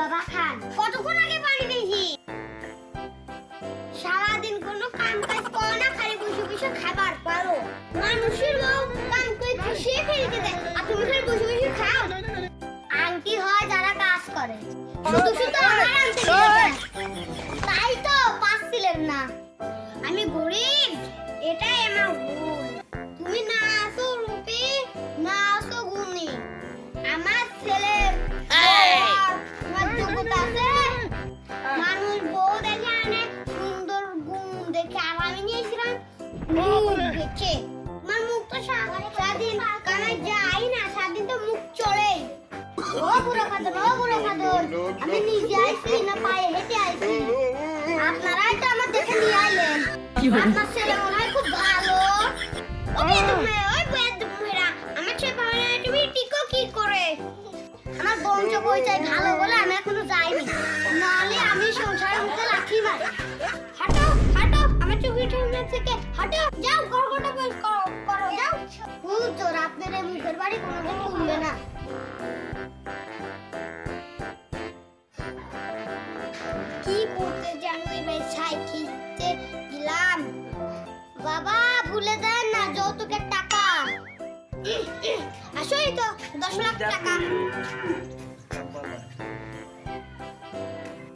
বাবা, খান। কতক্ষণ আগে পানি দিয়েছি সারাদিন কাম কাজ না, খালি বসে বসে খাবার পারো। মানুষের কাম করে ফেলতে দেয় আর তুমি খালি বসে বসে খাও। আংটি হয় যারা কাজ করে। শুধু শুধু আমার আনতে তাই তো না। আমি গরিব মুখ দেখে আমার মুখ তো সারাদিন কানে যাই না সারাদিন তো মুখ চলে ও বুড়ো খাদন ও বুড়ো খাদন আমি নিজে আইছি না পায়ে হেঁটে আইছি। আপনারাই তো আমার দেখে নিয়ে আইলেন। আপনার ছেলে মনে হয় খুব ভালো। ও বেদম ওই বেদম মেয়েরা আমার ছেলে পাবে না তুমি টিকো কি করে? আমার বংশ পরিচয় ভালো বলে আমি এখনও যাইনি। নাহলে আমি সংসারের মুখে লাঠি মারি। হাঁটো। চোখের সামনে থেকে হাঁটো। যাও গড়গড়টা বেশ করো করো যাও। হুজুর আপনার এই মুখের বাড়ি কোনোদিন তুলবে না। কি করতে জানো এবার সাইকেলতে গেলাম। বাবা ভুলে দেন না যৌতুকের টাকা। আসোই তো দশ লাখ টাকা।